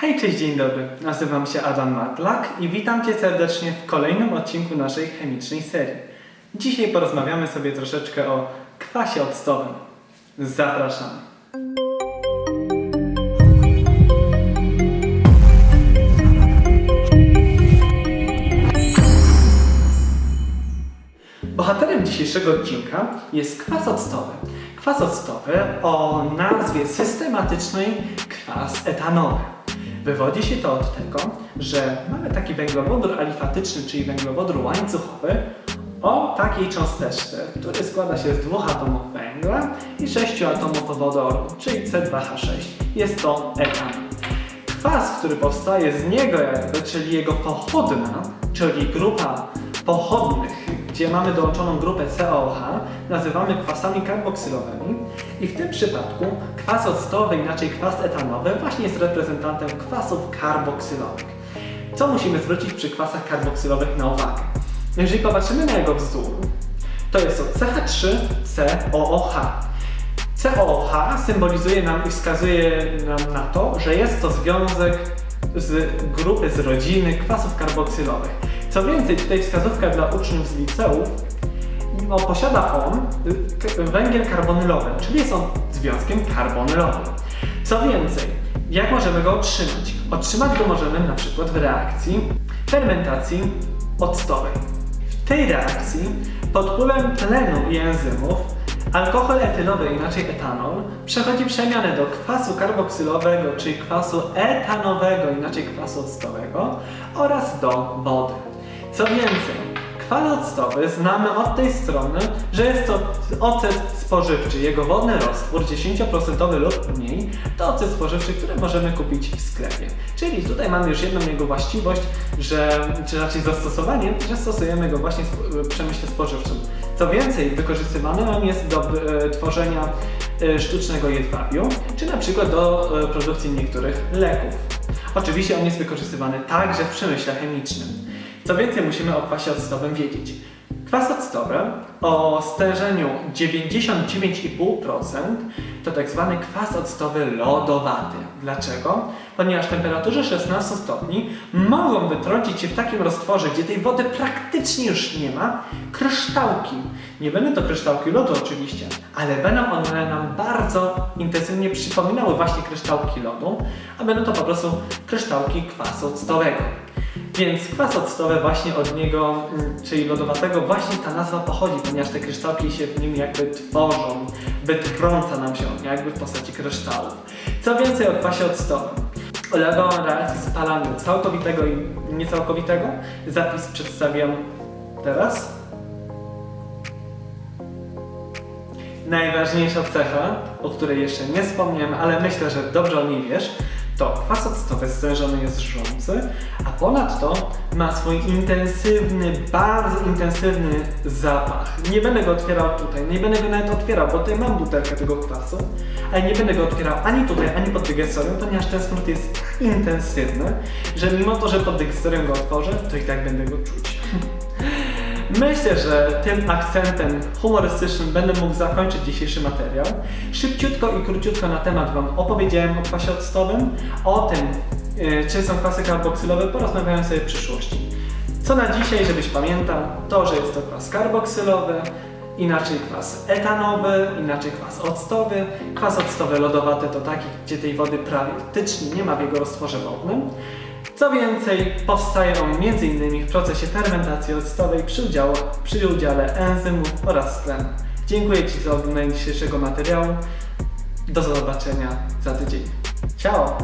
Hej, cześć, dzień dobry. Nazywam się Adam Matlak i witam Cię serdecznie w kolejnym odcinku naszej chemicznej serii. Dzisiaj porozmawiamy sobie troszeczkę o kwasie octowym. Zapraszam. Bohaterem dzisiejszego odcinka jest kwas octowy. Kwas octowy o nazwie systematycznej kwas etanowy. Wywodzi się to od tego, że mamy taki węglowodór alifatyczny, czyli węglowodór łańcuchowy o takiej cząsteczce, który składa się z dwóch atomów węgla i sześciu atomów wodoru, czyli C2H6. Jest to etan. Kwas, który powstaje z niego czyli jego pochodna, czyli grupa pochodnych, gdzie mamy dołączoną grupę COH, nazywamy kwasami karboksylowymi i w tym przypadku kwas octowy, inaczej kwas etanowy, właśnie jest reprezentantem kwasów karboksylowych. Co musimy zwrócić przy kwasach karboksylowych na uwagę? Jeżeli popatrzymy na jego wzór, to jest to CH3COOH. COH symbolizuje nam i wskazuje nam na to, że jest to związek z grupy, z rodziny kwasów karboksylowych. Co więcej, tutaj wskazówka dla uczniów z liceów, no, posiada on y, węgiel karbonylowy, czyli jest on związkiem karbonylowym. Co więcej, jak możemy go otrzymać? Otrzymać go możemy na przykład w reakcji fermentacji octowej. W tej reakcji pod wpływem tlenu i enzymów alkohol etylowy, inaczej etanol, przechodzi przemianę do kwasu karboksylowego, czyli kwasu etanowego, inaczej kwasu octowego oraz do wody. Co więcej, kwas octowy znamy od tej strony, że jest to ocet spożywczy. Jego wodny roztwór, 10% lub mniej, to ocet spożywczy, który możemy kupić w sklepie. Czyli tutaj mamy już jedną jego właściwość, że, czy raczej zastosowanie, że stosujemy go właśnie w przemyśle spożywczym. Co więcej, wykorzystywany on jest do e, tworzenia e, sztucznego jedwabiu, czy na przykład do e, produkcji niektórych leków. Oczywiście on jest wykorzystywany także w przemyśle chemicznym. Co więcej, musimy o kwasie octowym wiedzieć. Kwas octowy o stężeniu 99,5% to tak zwany kwas octowy lodowaty. Dlaczego? Ponieważ temperaturze 16 stopni mogą wytrącić się w takim roztworze, gdzie tej wody praktycznie już nie ma, kryształki. Nie będą to kryształki lodu oczywiście, ale będą one nam bardzo intensywnie przypominały właśnie kryształki lodu, a będą to po prostu kryształki kwasu octowego. Więc kwas octowy właśnie od niego, mm, czyli lodowatego, właśnie ta nazwa pochodzi, ponieważ te kryształki się w nim jakby tworzą, wytrąca nam się on jakby w postaci kryształów. Co więcej o kwasie octowym. Ulega on reakcji spalania całkowitego i niecałkowitego. Zapis przedstawiam teraz. Najważniejsza cecha, o której jeszcze nie wspomniałem, ale myślę, że dobrze o niej wiesz, to kwas octowy stężony jest z żrący, a ponadto ma swój intensywny, bardzo intensywny zapach. Nie będę go otwierał tutaj, nie będę go nawet otwierał, bo tutaj mam butelkę tego kwasu, ale nie będę go otwierał ani tutaj, ani pod dygestorium, ponieważ ten smród jest tak intensywny, że mimo to, że pod dygestorium go otworzę, to i tak będę go czuć. Myślę, że tym akcentem humorystycznym będę mógł zakończyć dzisiejszy materiał. Szybciutko i króciutko na temat Wam opowiedziałem o kwasie octowym, o tym, yy, czy są kwasy karboksylowe, porozmawiałem sobie w przyszłości. Co na dzisiaj, żebyś pamiętał, to, że jest to kwas karboksylowy, inaczej kwas etanowy, inaczej kwas octowy. Kwas octowy lodowaty to taki, gdzie tej wody praktycznie nie ma w jego roztworze wodnym. Co więcej, powstaje on m.in. w procesie fermentacji octowej przy, udziale, przy udziale enzymów oraz tlenu. Dziękuję Ci za oglądanie dzisiejszego materiału. Do zobaczenia za tydzień. Ciao!